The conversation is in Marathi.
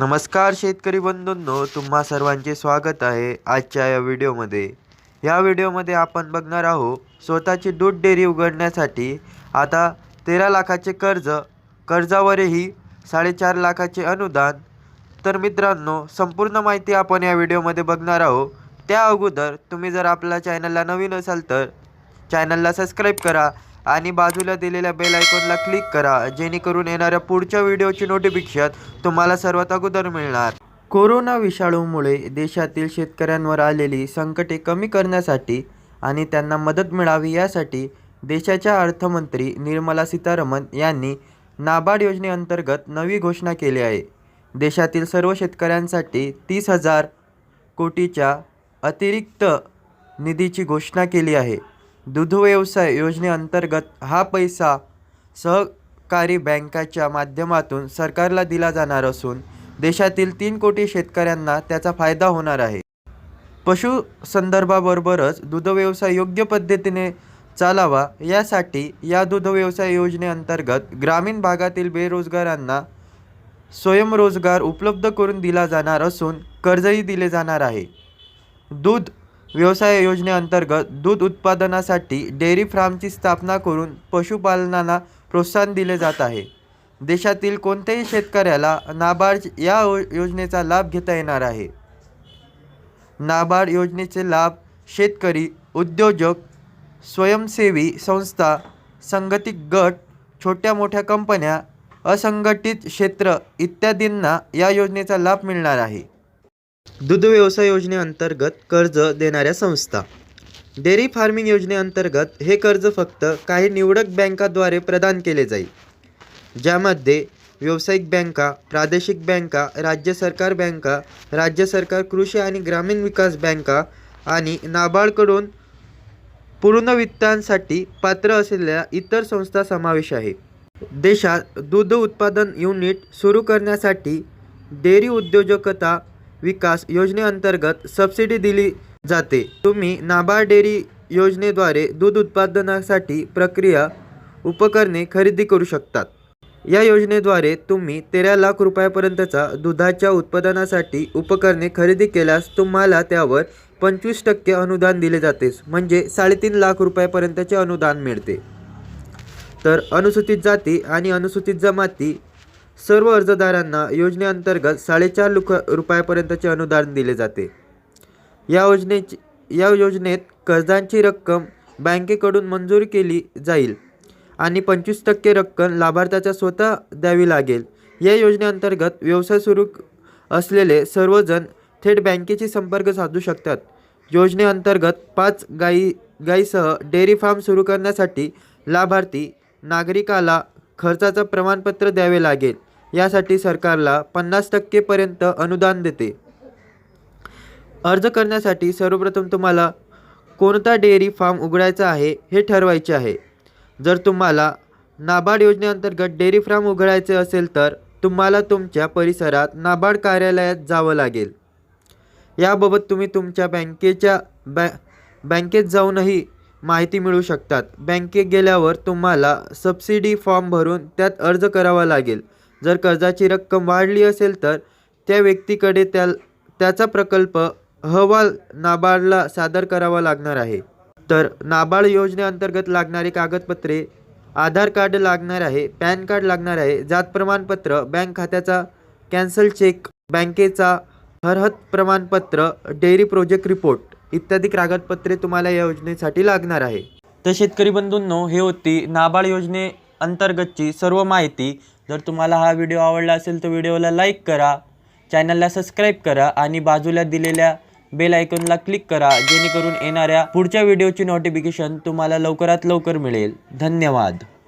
नमस्कार शेतकरी बंधूंनो तुम्हा सर्वांचे स्वागत आहे आजच्या या व्हिडिओमध्ये. या व्हिडिओमध्ये आपण बघणार आहोत स्वतःची दूध डेअरी उघडण्यासाठी आता तेरा लाखाचे कर्ज कर्जावरही साडेचार लाखाचे अनुदान. तर मित्रांनो संपूर्ण माहिती आपण या व्हिडिओमध्ये बघणार आहोत. त्या अगोदर तुम्ही जर आपल्या चॅनलला नवीन असाल तर चॅनलला सबस्क्राईब करा आणि बाजूला दिलेल्या बेल आयकॉनला क्लिक करा जेणेकरून येणाऱ्या पुढच्या व्हिडिओची नोटिफिकेशन तुम्हाला सर्वात अगोदर मिळणार. कोरोना विषाणूमुळे देशातील शेतकऱ्यांवर आलेली संकटे कमी करण्यासाठी आणि त्यांना मदत मिळावी यासाठी देशाच्या अर्थमंत्री निर्मला सीतारामन यांनी नाबार्ड योजनेअंतर्गत नवी घोषणा केली आहे. देशातील सर्व शेतकऱ्यांसाठी तीस हजार कोटीच्या अतिरिक्त निधीची घोषणा केली आहे. दूध व्यवसाय योजनेअंतर्गत हा पैसा सहकारी बँकांच्या माध्यमातून सरकारला दिला जाणार असून देशातील तीन कोटी शेतकऱ्यांना त्याचा फायदा होणार आहे. पशुसंदर्भाबरोबरच दूध योग्य पद्धतीने चालावा यासाठी या दूधव्यवसाय योजनेअंतर्गत ग्रामीण भागातील बेरोजगारांना स्वयंरोजगार उपलब्ध करून दिला जाणार असून कर्जही दिले जाणार आहे. दूध व्यवसाय योजनेअंतर्गत दूध उत्पादनासाठी डेअरी फार्मची स्थापना करून पशुपालनाला प्रोत्साहन दिले जात आहे. देशातील कोणत्याही शेतकऱ्याला नाबार्ड या योजनेचा लाभ घेता येणार आहे. नाबार्ड योजनेचे लाभ शेतकरी उद्योजक स्वयंसेवी संस्था संघटित गट छोट्या मोठ्या कंपन्या असंघटित क्षेत्र इत्यादींना या योजनेचा लाभ मिळणार आहे. दूध व्यवसाय योजनेअंतर्गत कर्ज देणाऱ्या संस्था. डेअरी फार्मिंग योजनेअंतर्गत हे कर्ज फक्त काही निवडक बँकाद्वारे प्रदान केले जाईल ज्यामध्ये व्यावसायिक बँका प्रादेशिक बँका राज्य सरकार बँका राज्य सरकार कृषी आणि ग्रामीण विकास बँका आणि नाबार्डकडून पुनर्वित्तांसाठी पात्र असलेल्या इतर संस्था समावेश आहे. देशात दूध उत्पादन युनिट सुरू करण्यासाठी डेअरी उद्योजकता विकास योजनेअंतर्गत सबसिडी दिली जाते. तुम्ही नाबार्ड डेअरी योजनेद्वारे दूध उत्पादनासाठी प्रक्रिया उपकरणे खरेदी करू शकतात. या योजनेद्वारे तुम्ही तेरा लाख रुपयापर्यंतचा दुधाच्या उत्पादनासाठी उपकरणे खरेदी केल्यास तुम्हाला त्यावर पंचवीस टक्के अनुदान दिले जाते म्हणजे साडेतीन लाख रुपयापर्यंतचे अनुदान मिळते. तर अनुसूचित जाती आणि अनुसूचित जमाती सर्व अर्जदारांना योजनेअंतर्गत साडेचार लुख रुपयापर्यंतचे अनुदान दिले जाते. या योजनेची या योजनेत कर्जांची रक्कम बँकेकडून मंजूर केली जाईल आणि पंचवीस टक्के रक्कम लाभार्थ्याच्या स्वतः द्यावी लागेल. या योजनेअंतर्गत व्यवसाय सुरू असलेले सर्वजण थेट बँकेशी संपर्क साधू शकतात. योजनेअंतर्गत पाच गाई गाईसह डेअरी फार्म सुरू करण्यासाठी लाभार्थी नागरिकाला खर्चाचं प्रमाणपत्र द्यावे लागेल. यासाठी सरकारला पन्नास टक्केपर्यंत अनुदान देते. अर्ज करण्यासाठी सर्वप्रथम तुम्हाला कोणता डेअरी फार्म उघडायचा आहे हे ठरवायचे आहे. जर तुम्हाला नाबार्ड योजनेअंतर्गत डेअरी फार्म उघडायचे असेल तर तुम्हाला तुमच्या परिसरात नाबार्ड कार्यालयात जावं लागेल. याबाबत तुम्ही तुमच्या बँकेच्या बॅ बँकेत जाऊनही माहिती मिळू शकतात. बँकेत गेल्यावर तुम्हाला सबसिडी फॉर्म भरून त्यात अर्ज करावा लागेल. जर कर्जाची रक्कम वाढली असेल तर त्या व्यक्तीकडे त्या त्याचा प्रकल्प अहवाल नाबार्डला सादर करावा लागणार आहे. तर नाबार्ड योजनेअंतर्गत लागणारी कागदपत्रे आधार कार्ड लागणार आहे पॅन कार्ड लागणार आहे जात प्रमाणपत्र बँक खात्याचा कॅन्सल चेक बँकेचा हरहत प्रमाणपत्र डेअरी प्रोजेक्ट रिपोर्ट इत्यादी कागदपत्रे तुम्हाला या योजनेसाठी लागणार आहे. तर शेतकरी बंधूंनो हे होती नाबार्ड योजने अंतर्गतची सर्व माहिती. जर तुम्हाला हा व्हिडिओ आवडला असेल तर व्हिडिओला लाईक करा चॅनलला सबस्क्राईब करा आणि बाजूला दिलेल्या बेल आयकॉनला क्लिक करा जेणेकरून येणाऱ्या पुढच्या व्हिडिओची नोटिफिकेशन तुम्हाला लवकरात लवकर मिळेल. धन्यवाद.